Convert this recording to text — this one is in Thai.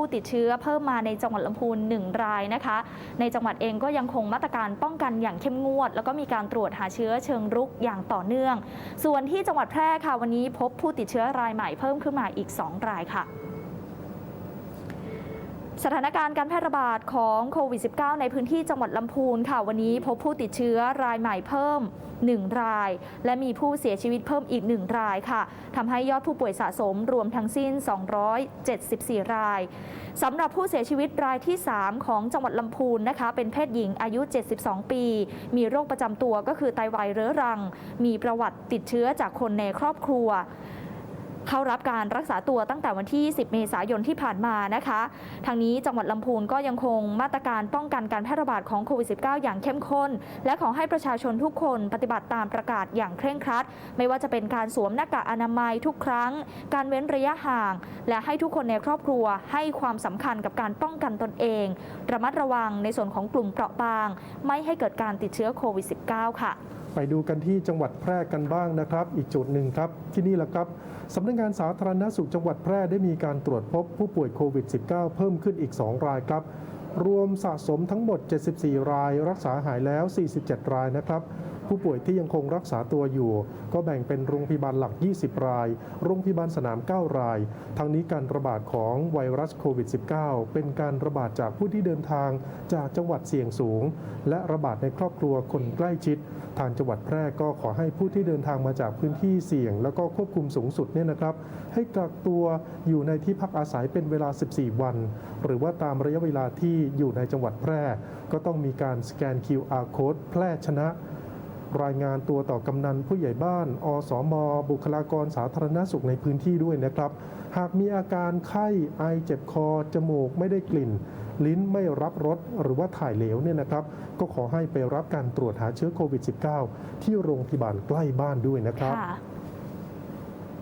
ผู้ติดเชื้อเพิ่มมาในจังหวัดลำพูน 1 รายนะคะ ในจังหวัดเองก็ยังคงมาตรการป้องกันอย่างเข้มงวด แล้วก็มีการตรวจหาเชื้อเชิงรุกอย่างต่อเนื่อง ส่วนที่จังหวัดแพร่ค่ะวันนี้พบผู้ติดเชื้อรายใหม่เพิ่มขึ้นมาอีก 2 รายค่ะ สถานการณ์การแพร่ระบาดของโควิด -19 ในพื้นที่จังหวัดลำพูนค่ะ วันนี้พบผู้ติดเชื้อรายใหม่เพิ่ม 1 ราย และมีผู้เสียชีวิตเพิ่มอีก 1 รายค่ะทำให้ยอดผู้ป่วยสะสมรวมทั้งสิ้น 274 รายสำหรับผู้เสียชีวิตรายที่ 3 ของจังหวัดลำพูนนะคะ เป็นเพศหญิงอายุ 72 ปี มีโรคประจำตัวก็คือไตวายเรื้อรัง มีประวัติติดเชื้อจากคนในครอบครัว เข้ารับการรักษาตัวตั้งแต่วันที่ 10 เมษายนที่ผ่านมานะคะ ทางนี้จังหวัดลำพูนก็ยังคงมาตรการป้องกันการแพร่ระบาดของโควิด -19 อย่างเข้มข้น และขอให้ประชาชนทุกคนปฏิบัติตามประกาศอย่างเคร่งครัด ไม่ว่าจะเป็นการสวมหน้ากากอนามัยทุกครั้ง การเว้นระยะห่าง และให้ทุกคนในครอบครัวให้ความสำคัญกับการป้องกันตนเอง ระมัดระวังในส่วนของกลุ่มเปราะบาง ไม่ให้เกิดการติดเชื้อโควิด -19 ค่ะ ไปดูกันที่จังหวัดแพร่กันบ้างนะครับ อีกจุดหนึ่งครับ ที่นี่แหละครับสำนักงานสาธารณสุขจังหวัดแพร่ได้มีการตรวจพบผู้ป่วยโควิด -19 เพิ่มขึ้นอีก 2 รายครับ รวมสะสมทั้งหมด 74 ราย รักษาหายแล้ว 47 รายนะครับ ผู้ป่วยที่ยังคงรักษาตัวอยู่ ก็แบ่งเป็นโรงพยาบาลหลัก 20 ราย โรงพยาบาลสนาม 9 ราย ทั้งนี้การระบาดของไวรัสโควิด -19 เป็นการระบาดจากผู้ที่เดินทางจากจังหวัดเสี่ยงสูง และระบาดในครอบครัวคนใกล้ชิด ทางจังหวัดแพร่ก็ขอให้ผู้ที่เดินทางมาจากพื้นที่เสี่ยง แล้วก็ควบคุมสูงสุดเนี่ยนะครับ ให้กักตัวอยู่ในที่พักอาศัยเป็นเวลา 14 วัน หรือว่าตามระยะเวลาที่อยู่ในจังหวัดแพร่ ก็ต้องมีการสแกน QR code แพร่ชนะ รายงานตัวต่อกำนันผู้ใหญ่บ้าน อสมบุคลากรสาธารณสุขในพื้นที่ด้วยนะครับ หากมีอาการไข้ไอเจ็บคอ จมูกไม่ได้กลิ่น ลิ้นไม่รับรสหรือว่าถ่ายเหลวเนี่ยนะครับ ก็ขอให้ไปรับการตรวจหาเชื้อโควิด -19 ที่โรงพยาบาลใกล้บ้านด้วยนะครับ